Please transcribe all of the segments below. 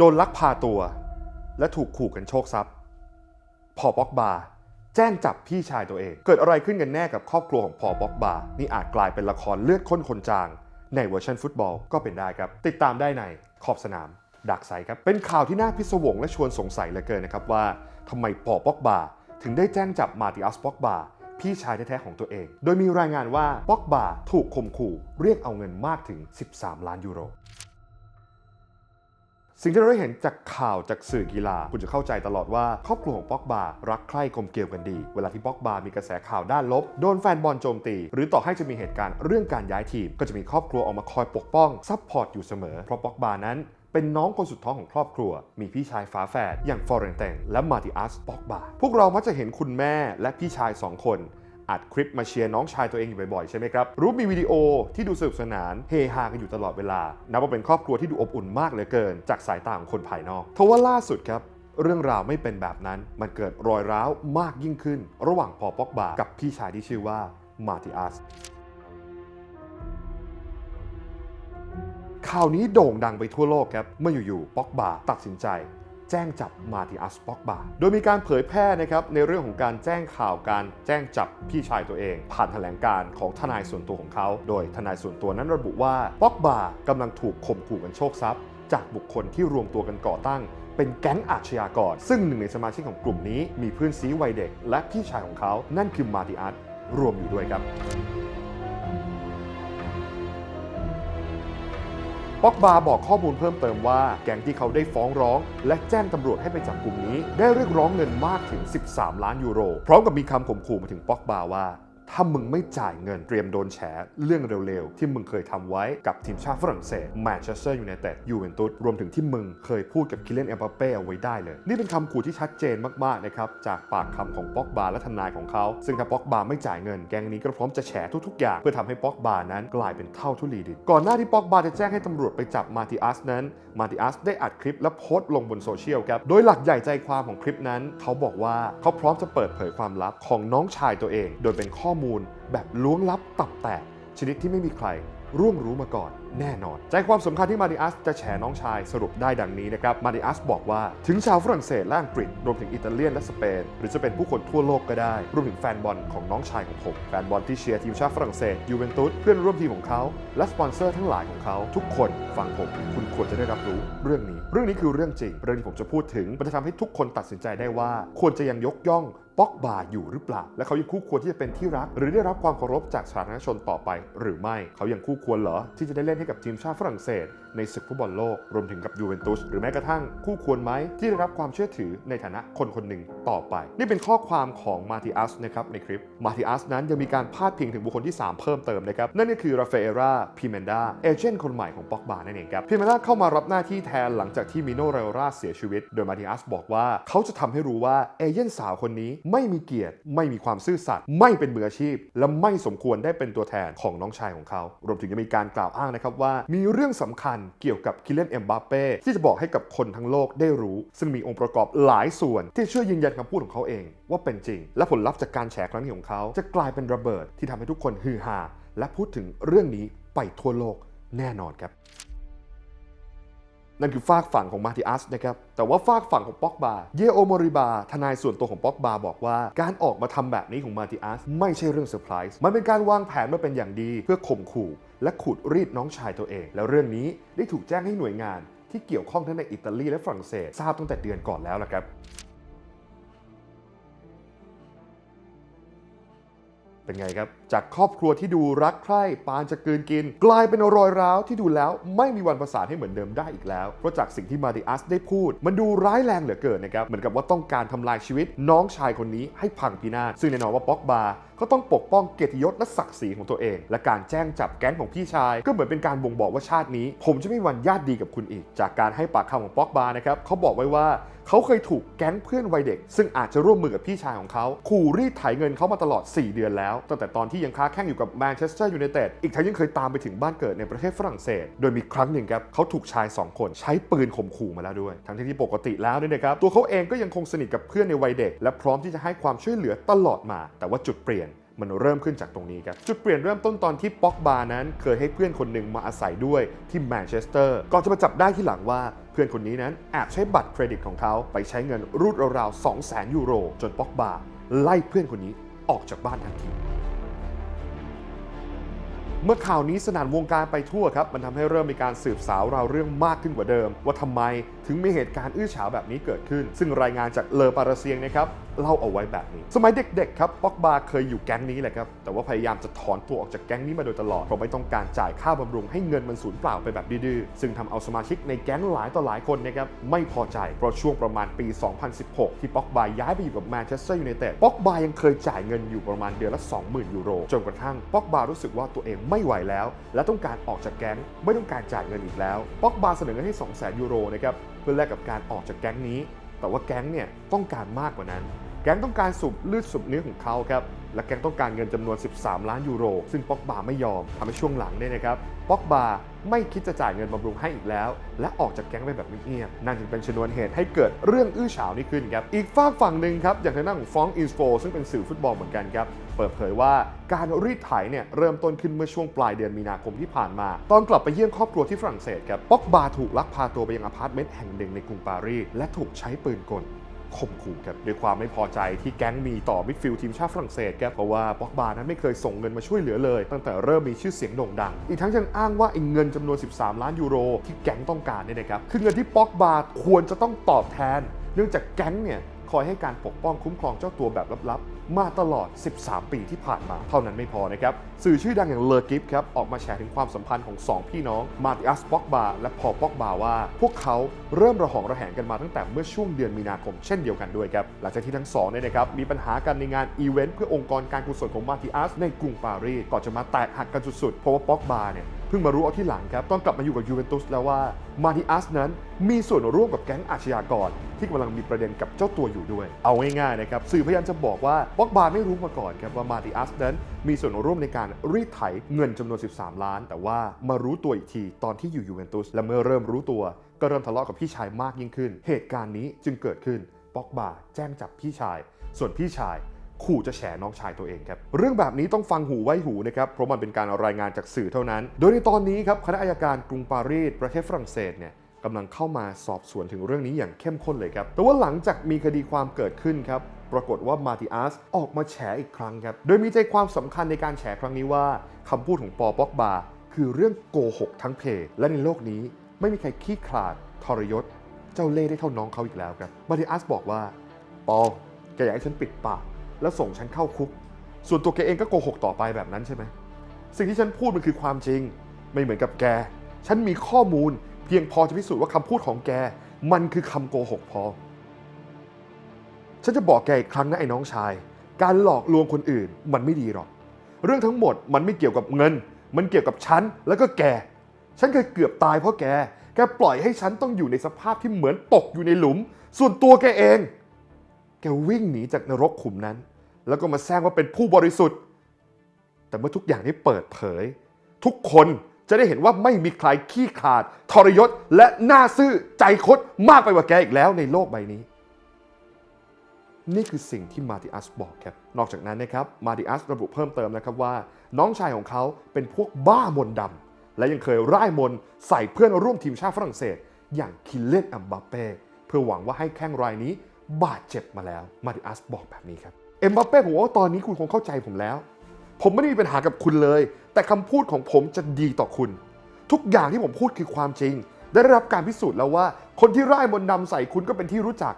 โดนลักพาตัว และถูกขู่กันโชคทรัพย์ พอป็อกบาแจ้งจับพี่ชายตัวเอง เกิดอะไรขึ้นกันแน่กับครอบครัวของพอป็อกบานี่อาจกลายเป็นละครเลือดข้นคนจาง ในเวอร์ชันฟุตบอลก็เป็นได้ครับ ติดตามได้ในขอบสนามดักไซครับ เป็นข่าวที่น่าพิศวงและชวนสงสัยเหลือเกินนะครับว่าทำไมพอป็อกบาถึงได้แจ้งจับมาติอัสป็อกบาพี่ชายแท้ๆของตัวเอง โดยมีรายงานว่าป็อกบาถูกข่มขู่เรียกเอาเงินมากถึง 13 ล้านยูโร สิ่งที่เราได้เห็นจากข่าวจากสื่อกีฬา คุณจะเข้าใจตลอดว่าครอบครัวของป็อกบารักใคร่กลมเกลียวกันดี เวลาที่ป็อกบามีกระแสข่าวด้านลบ โดนแฟนบอลโจมตี หรือต่อให้จะมีเหตุการณ์เรื่องการย้ายทีม ก็จะมีครอบครัวออกมาคอยปกป้องซัพพอร์ตอยู่เสมอ เพราะป็อกบานั้นเป็นน้องคนสุดท้องของครอบครัว มีพี่ชายฝาแฝดอย่างฟอร์เรนเตงและมาติอัสป็อกบา พวกเรามักจะเห็นคุณแม่และพี่ชายสองคน อัดคลิปมาเชียร์น้องชายตัวเองอยู่บ่อยๆ ใช่ไหมครับ รู้มีวิดีโอที่ดูสนุกสนานเฮฮากันอยู่ตลอดเวลา นับว่าเป็นครอบครัวที่ดูอบอุ่นมากเหลือเกิน จากสายตาของคนภายนอกทว่าล่าสุดครับเรื่องราวไม่เป็นแบบนั้น มันเกิดรอยร้าวมากยิ่งขึ้น ระหว่างพอป็อกบา กับพี่ชายที่ชื่อว่ามาติอัสข่าวนี้โด่งดังไปทั่วโลกครับ เมื่ออยู่ๆป็อกบาตัดสินใจ แจ้งจับมาติอัสป็อกบา โดยมีการเผยแพร่นะครับในเรื่องของการแจ้งข่าวการแจ้งจับพี่ชายตัวเอง ผ่านแถลงการของทนายส่วนตัวของเขา โดยทนายส่วนตัวนั้นระบุว่าป็อกบากำลังถูกข่มขู่กันโชคทรัพย์ จากบุคคลที่รวมตัวกันก่อตั้งเป็นแก๊งอาชญากร ซึ่งหนึ่งในสมาชิกของกลุ่มนี้มีเพื่อนซีวัยเด็ก และพี่ชายของเขา นั่นคือมาติอัสรวมอยู่ด้วยครับ ป็อกบาบอกข้อมูลเพิ่มเติมว่า แก๊งที่เขาได้ฟ้องร้อง และแจ้งตำรวจให้ไปจับกลุ่มนี้ ได้เรียกร้องเงินมากถึง 13 ล้านยูโร พร้อมกับมีคำข่มขู่มาถึงป็อกบาว่า ถ้ามึงไม่จ่ายเงินเตรียมโดนแฉเรื่องเร็วๆ ที่มึงเคยทำไว้กับทีมชาติฝรั่งเศสแมนเชสเตอร์ยูไนเต็ดยูเวนตุสรวมถึงที่มึงเคยพูดกับคิเลนเอมบัปเป้เอาไว้ได้เลย นี่เป็นคำขู่ที่ชัดเจนมากๆนะครับจากปากคำของป็อกบาและทนายของเขา ซึ่งถ้าป็อกบาไม่จ่ายเงินแก๊งนี้ก็พร้อมจะแฉทุกๆ อย่างเพื่อทำให้ป็อกบานั้นกลายเป็นเท่าทุลีดินก่อนหน้าที่ป็อกบาจะแจ้งให้ตำรวจไปจับมาติอัสนั้นมาติอัสได้อัดคลิปและโพสต์ลงบนโซเชียลครับโดยหลักใหญ่ใจความของคลิปนั้น เขาบอกว่าเขาพร้อมจะเปิดเผยความลับของน้องชายตัวเอง โดยเป็นข้อมูลแบบล้วงลับตับแตกชนิดที่ไม่มีใครร่วงรู้มาก่อนแน่นอน ใจความสำคัญที่มาดิอัสจะแฉน้องชายสรุปได้ดังนี้นะครับ มาดิอัสบอกว่าถึงชาวฝรั่งเศสและอังกฤษรวมถึงอิตาเลียนและสเปน หรือจะเป็นผู้คนทั่วโลกก็ได้ รวมถึงแฟนบอลของน้องชายของผม แฟนบอลที่เชียร์ทีมชาติฝรั่งเศสยูเวนตุสเพื่อนร่วมทีมของเขาและสปอนเซอร์ทั้งหลายของเขา ทุกคนฟังผมคุณควรจะได้รับรู้เรื่องนี้ เรื่องนี้คือเรื่องจริงเรื่องที่ผมจะพูดถึงมันจะทำให้ทุกคนตัดสินใจได้ว่า ควรจะยังยกย่องป็อกบาอยู่หรือเปล่า และเขายังคู่ควรที่จะเป็นที่รัก หรือได้รับความเคารพจากสาธารณชนต่อไป หรือไม่เขายังคู่ควรเหรอที่จะได้เล่นให้กับทีมชาติฝรั่งเศส ในศึกฟุตบอลโลก รวมถึงกับยูเวนตุสหรือแม้กระทั่งคู่ควรไหมที่ได้รับความเชื่อถือในฐานะคนคนหนึ่งต่อไป นี่เป็นข้อความของมาติอัสนะครับในคลิปมาติอัสนั้นยังมีการพาดพิงถึงบุคคลที่ 3 เพิ่มเติมนะครับนั่นก็คือราฟาเอราพิเมนดาเอเจนต์คนใหม่ของป็อกบานั่นเองครับพิเมนดาเข้ามารับหน้าที่แทนหลังจากที่มิโนเรลราเสียชีวิต โดยมาติอัสบอกว่าเขาจะทำให้รู้ว่าเอเจนต์สาวคนนี้ไม่มีเกียรติ ไม่มีความซื่อสัตย์ไม่เป็นมืออาชีพ และไม่สมควรได้เป็นตัวแทนของน้องชายของเขา รวมถึงยังมีการกล่าวอ้างนะครับว่ามีเรื่องสำคัญเกี่ยวกับคิเลนเอ็มบัปเป้ที่จะบอกให้กับคนทั้งโลกได้รู้ ซึ่งมีองค์ประกอบหลายส่วนที่ช่วยยืนยันคำพูดของเขาเอง ว่าเป็นจริง และผลลัพธ์จากการแฉครั้งนี้ของเขา จะกลายเป็นระเบิดที่ทำให้ทุกคนฮือฮาและพูดถึงเรื่องนี้ไปทั่วโลกแน่นอนครับ นั่นคือฝากฝั่งของมาติอัสนะครับ แต่ว่าฝากฝั่งของป็อกบา เยโอมอริบา ทนายส่วนตัวของป็อกบาบอกว่า การออกมาทำแบบนี้ของมาติอัสไม่ใช่เรื่องเซอร์ไพรส์ มันเป็นการวางแผนมาเป็นอย่างดี เพื่อข่มขู่ และขูดรีดน้องชายตัวเอง แล้วเรื่องนี้ได้ถูกแจ้งให้หน่วยงาน ที่เกี่ยวข้องทั้งในอิตาลีและฝรั่งเศสทราบตั้งแต่เดือนก่อนแล้วละครับ เป็นไงครับ จากครอบครัวที่ดูรักใคร่ปานจะกลืนกิน กลายเป็นรอยร้าวที่ดูแล้วไม่มีวันประสานให้เหมือนเดิมได้อีกแล้ว เพราะจากสิ่งที่มาติอัสได้พูด มันดูร้ายแรงเหลือเกินนะครับ เหมือนกับว่าต้องการทำลายชีวิต น้องชายคนนี้ให้พังพินาศซึ่งแน่นอนว่าป็อกบาก็ต้องปกป้องเกียรติยศและศักดิ์ศรีของตัวเอง และการแจ้งจับแก๊งของพี่ชาย ก็เหมือนเป็นการบ่งบอกว่าชาตินี้ ผมจะไม่วันญาติดีกับคุณอีก จากการให้ปากคำของป็อกบานะครับเขาบอกไว้ว่า เขาเคยถูกแก๊งเพื่อนวัยเด็ก ซึ่งอาจจะร่วมมือกับพี่ชายของเขาขู่รีดไถเงินเขามาตลอด 4 เดือนแล้ว ตั้งแต่ตอนที่ยังค้าแข่งอยู่กับแมนเชสเตอร์ยูไนเต็ดอีกทั้งยังเคยตามไปถึงบ้านเกิดในประเทศฝรั่งเศส โดยมีครั้งหนึ่งครับเขาถูกชาย 2 คนใช้ปืนข่มขู่มาแล้วด้วย ทั้งที่ปกติแล้วเนี่ยนะครับตัวเขาเองก็ยังคงสนิทกับเพื่อนในวัยเด็ก และพร้อมที่จะให้ความช่วยเหลือตลอดมา แต่ว่าจุดเปลี่ยนมันเริ่มขึ้นจากตรงนี้ครับ จุดเปลี่ยนเริ่มต้นตอนที่ป็อกบานั้น เคยให้เพื่อนคนหนึ่งมาอาศัยด้วยที่แมนเชสเตอร์ก่อนจะมาจับได้ที่หลังว่า พื่อนคนนี้นั้นแอบใช้บัตรเครดิตของเขาไปใช้เงินรูดราวๆ2 0 0 0 0ยูโร จนป็อกบาไล่เพื่อนคนนี้ออกจากบ้านทันที เมื่อข่าวนี้สนานวงการไปทั่วครับ มันทำให้เริ่มมีการสืบสาวราวเรื่องมากขึ้นกว่าเดิม ว่าทำไมถึงมีเหตุการณ์อื้อฉาวแบบนี้เกิดขึ้น ซึ่งรายงานจากเลอปาราเซียงนะครับ เล่าเอาไว้แบบนี้ สมัยเด็กๆครับป็อกบาเคยอยู่แก๊งนี้แหละครับ แต่ว่าพยายามจะถอนตัวออกจากแก๊งนี้มาโดยตลอด เพราะไม่ต้องการจ่ายค่าบำรุงให้เงินมันสูญเปล่าไปแบบดื้อๆ ซึ่งทำเอาสมาชิกในแก๊งหลายต่อหลายคนนะครับไม่พอใจ เพราะช่วงประมาณปี 2016 ที่ป็อกบาย้ายไปอยู่กับแมนเชสเตอร์ยูไนเต็ดป็อกบายังเคยจ่ายเงินอยู่ประมาณเดือนละ 20,000 ยูโร จนกระทั่งป็อกบารู้สึกว่าตัวเองไม่ไหวแล้ว และต้องการออกจากแก๊งไม่ต้องการจ่ายเงินอีกแล้วป็อกบาเสนอเงินให้ 200,000 ยูโรนะครับเพื่อแลกกับการออกจากแก๊งนี้ แต่ว่าแก๊งเนี่ยต้องการมากกว่านั้น แก๊งต้องการสูบเลือดสูบเนื้อของเขาครับและแก๊งต้องการเงินจำนวน 13 ล้านยูโร ซึ่งป็อกบาไม่ยอมทำให้ช่วงหลังเนี่ยนะครับป็อกบาไม่คิดจะจ่ายเงินบำรุงให้อีกแล้ว และออกจากแก๊งไปแบบเงียบๆนั่นจึงเป็นชนวนเหตุให้เกิดเรื่องอื้อฉาวนี้ขึ้นครับ อีกฝากฝั่งหนึ่งครับ อย่างทางด้านของฟองอินสโฟซึ่งเป็นสื่อฟุตบอลเหมือนกันครับ เปิดเผยว่าการรีดไถเนี่ยเริ่มต้นขึ้นเมื่อช่วงปลายเดือนมีนาคมที่ผ่านมา ตอนกลับไปเยี่ยมครอบครัวที่ฝรั่งเศสครับป็อกบาถูกลักพาตัวไปยังอพาร์ตเมนต์แห่งหนึ่งในกรุงปารีสและถูกใช้ปืนกล ข่มขู่ครับด้วยความไม่พอใจที่แก๊งมีต่อมิดฟิลด์ทีมชาติฝรั่งเศสครับเพราะว่าป็อกบานั้นไม่เคยส่งเงินมาช่วยเหลือเลย ตั้งแต่เริ่มมีชื่อเสียงโด่งดัง อีกทั้งยังอ้างว่าไอ้เงินจำนวน 13 ล้านยูโร ที่แก๊งต้องการเนี่ยนะครับคือเงินที่ป็อกบาควรจะต้องตอบแทน เนื่องจากแก๊งเนี่ยคอยให้การปกป้องคุ้มครองเจ้าตัวแบบลับๆ มาตลอด 13 ปีที่ผ่านมา เท่านั้นไม่พอนะครับ สื่อชื่อดังอย่างเลอกิฟครับ ออกมาแชร์ถึงความสัมพันธ์ของ 2 พี่น้อง มาติอัสป็อกบาและพอป็อกบาว่า พวกเขาเริ่มระหองระแหงกันมาตั้งแต่เมื่อช่วงเดือนมีนาคมเช่นเดียวกันด้วยครับ หลังจากที่ทั้งสองเนี่ยนะครับมีปัญหากันในงานอีเวนต์เพื่อองค์กรการกุศลของมาติอัสในกรุงปารีสก่อนจะมาแตกหักกันสุดๆเพราะว่าป็อกบาเนี่ย เพิ่งมารู้เอาที่หลังครับตอนกลับมาอยู่กับยูเวนตุสแล้วว่ามาติอัสนั้นมีส่วนร่วมกับแก๊งอาชญากร ที่กำลังมีประเด็นกับเจ้าตัวอยู่ด้วย เอาง่ายๆนะครับสื่อพยายามจะบอกว่าบ็อกบาไม่รู้มาก่อนครับว่ามาติอัสนั้นมีส่วนร่วมในการรีดไถเงินจำนวน 13 ล้าน แต่ว่ามารู้ตัวอีกทีตอนที่อยู่ยูเวนตุสและเมื่อเริ่มรู้ตัว ก็เริ่มทะเลาะกับพี่ชายมากยิ่งขึ้น เหตุการณ์นี้จึงเกิดขึ้นบ็อกบาแจ้งจับพี่ชาย ส่วนพี่ชาย ขู่จะแฉน้องชายตัวเองครับ เรื่องแบบนี้ต้องฟังหูไว้หูนะครับ เพราะมันเป็นการรายงานจากสื่อเท่านั้น โดยในตอนนี้ครับคณะอายการกรุงปารีสประเทศฝรั่งเศสเนี่ยกำลังเข้ามาสอบสวนถึงเรื่องนี้อย่างเข้มข้นเลยครับ แต่ว่าหลังจากมีคดีความเกิดขึ้นครับ ปรากฏว่ามาติอัสออกมาแฉอีกครั้งครับ โดยมีใจความสำคัญในการแฉครั้งนี้ว่าคำพูดของปอป็อกบา คือเรื่องโกหกทั้งเพ และในโลกนี้ไม่มีใครขี้ขลาดทรยศ เจ้าเล่ห์ได้เท่าน้องเขาอีกแล้วครับ มาติอัสบอกว่าปอแกอยากให้ฉันปิดปาก แล้วส่งฉันเข้าคุก ส่วนตัวแกเองก็โกหกต่อไปแบบนั้นใช่ไหมสิ่งที่ฉันพูดมันคือความจริง ไม่เหมือนกับแก ฉันมีข้อมูลเพียงพอจะพิสูจน์ว่าคำพูดของแก มันคือคำโกหกพอ ฉันจะบอกแกอีกครั้งนะไอ้น้องชาย การหลอกลวงคนอื่นมันไม่ดีหรอก เรื่องทั้งหมดมันไม่เกี่ยวกับเงิน มันเกี่ยวกับฉันแล้วก็แก ฉันเคยเกือบตายเพราะแก แกปล่อยให้ฉันต้องอยู่ในสภาพที่เหมือนตกอยู่ในหลุม ส่วนตัวแกเอง แกวิ่งหนีจากนรกขุมนั้น แล้วก็มาแซงว่าเป็นผู้บริสุทธิ์ แต่เมื่อทุกอย่างได้เปิดเผย ทุกคนจะได้เห็นว่าไม่มีใครขี้ขาด ทรยศและหน้าซื่อใจคดมากไปกว่าแกอีกแล้วในโลกใบนี้ นี่คือสิ่งที่มาติอัสบอกครับ นอกจากนั้นนะครับมาติอัสระบุเพิ่มเติมนะครับว่า น้องชายของเขาเป็นพวกบ้ามนดำและยังเคยร่ายมนใส่เพื่อนร่วมทีมชาติฝรั่งเศส อย่างคิลเลนอัมบัปเป้เพื่อหวังว่าให้แข้งรายนี้บาดเจ็บมาแล้วมาติอัสบอกแบบนี้ครับ เอ็มบัปเป้ผมว่าตอนนี้คุณคงเข้าใจผมแล้ว ผมไม่ได้มีปัญหากับคุณเลย แต่คำพูดของผมจะดีต่อคุณ ทุกอย่างที่ผมพูดคือความจริง ได้รับการพิสูจน์แล้วว่า คนที่ร่ายมนต์ดำใส่คุณก็เป็นที่รู้จัก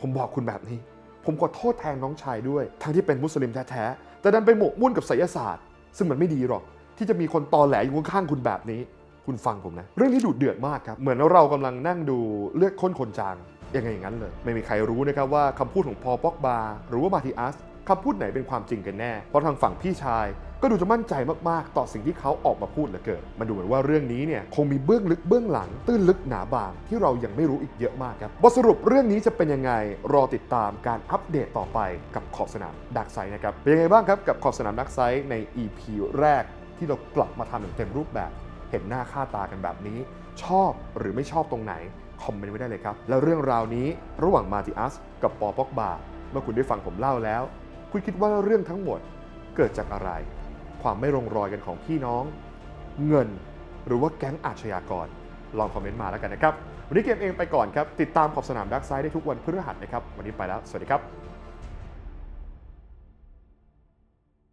ผมบอกคุณแบบนี้ ผมขอโทษแทนน้องชายด้วย ทั้งที่เป็นมุสลิมแท้ๆแต่ดันไปหมกมุ่นกับไสยศาสตร์ ซึ่งมันไม่ดีหรอก ที่จะมีคนตอแหลอยู่ข้างๆคุณแบบนี้ คุณฟังผมนะ เรื่องนี้ดุเดือดมากครับเหมือนเรากำลังนั่งดูเลือดข้นคนจาง ยังไงอย่างนั้นเลย ไม่มีใครรู้นะครับว่าคำพูดของพอป็อกบาหรือว่ามาติอัสคำพูดไหนเป็นความจริงกันแน่ เพราะทางฝั่งพี่ชายก็ดูจะมั่นใจมาก ๆ ต่อสิ่งที่เขาออกมาพูดเหลือเกิน มันดูเหมือนว่าเรื่องนี้เนี่ยคงมีเบื้องลึกเบื้องหลัง ตื้นลึกหนาบางที่เรายังไม่รู้อีกเยอะมากครับ บทสรุปเรื่องนี้จะเป็นยังไง รอติดตามการอัปเดตต่อไปกับขอบสนามดักไซนะครับ เป็นยังไงบ้างครับกับขอบสนามดักไซใน EP แรกที่เรากลับมาทำอย่างเต็มรูปแบบ เห็นหน้าค่าตากันแบบนี้ ชอบหรือไม่ชอบตรงไหน คอมเมนต์ไว้ได้เลยครับ แล้วเรื่องราวนี้ระหว่างมาติอัสกับปอปอกบาเมื่อคุณได้ฟังผมเล่าแล้ว คุณคิดว่าเรื่องทั้งหมดเกิดจากอะไร ความไม่ลงรอยกันของพี่น้อง เงินหรือว่าแก๊งอาชญากร ลองคอมเมนต์มาแล้วกันนะครับ วันนี้เกมเองไปก่อนครับ ติดตามขอบสนามดักไซด์ได้ทุกวันพฤหัสนะครับ วันนี้ไปแล้ว สวัสดีครับ